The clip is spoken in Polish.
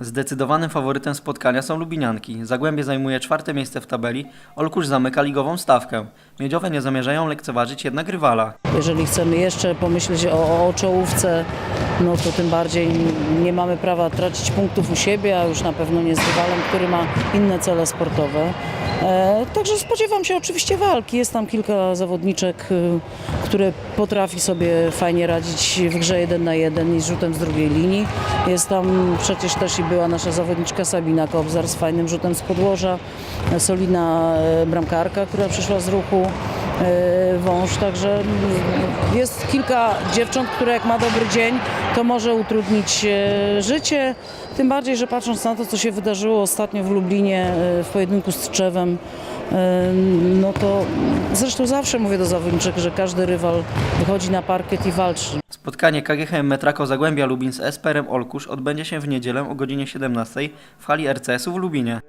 Zdecydowanym faworytem spotkania są Lubinianki. Zagłębie zajmuje czwarte miejsce w tabeli, Olkusz zamyka ligową stawkę. Miedziowe nie zamierzają lekceważyć jednak rywala. Jeżeli chcemy jeszcze pomyśleć o, o czołówce, no to tym bardziej nie mamy prawa tracić punktów u siebie, a już na pewno nie z rywalem, który ma inne cele sportowe. E, także spodziewam się oczywiście walki. Jest tam kilka zawodniczek, y, które potrafi sobie fajnie radzić w grze jeden na jeden i z rzutem z drugiej linii. Jest tam przecież też i była nasza zawodniczka Sabina Kobzar z fajnym rzutem z podłoża, e, solidna e, bramkarka, która przyszła z ruchu wąż, także jest kilka dziewcząt, które jak ma dobry dzień, to może utrudnić e, życie. Tym bardziej, że patrząc na to, co się wydarzyło ostatnio w Lublinie e, w pojedynku z Trzewem, e, no to zresztą zawsze mówię do zawodniczek, że każdy rywal wychodzi na parkiet i walczy. Spotkanie KGHM Metrako Zagłębia Lubin z Esperem Olkusz odbędzie się w niedzielę o godzinie 17 w hali RCS-u w Lubinie.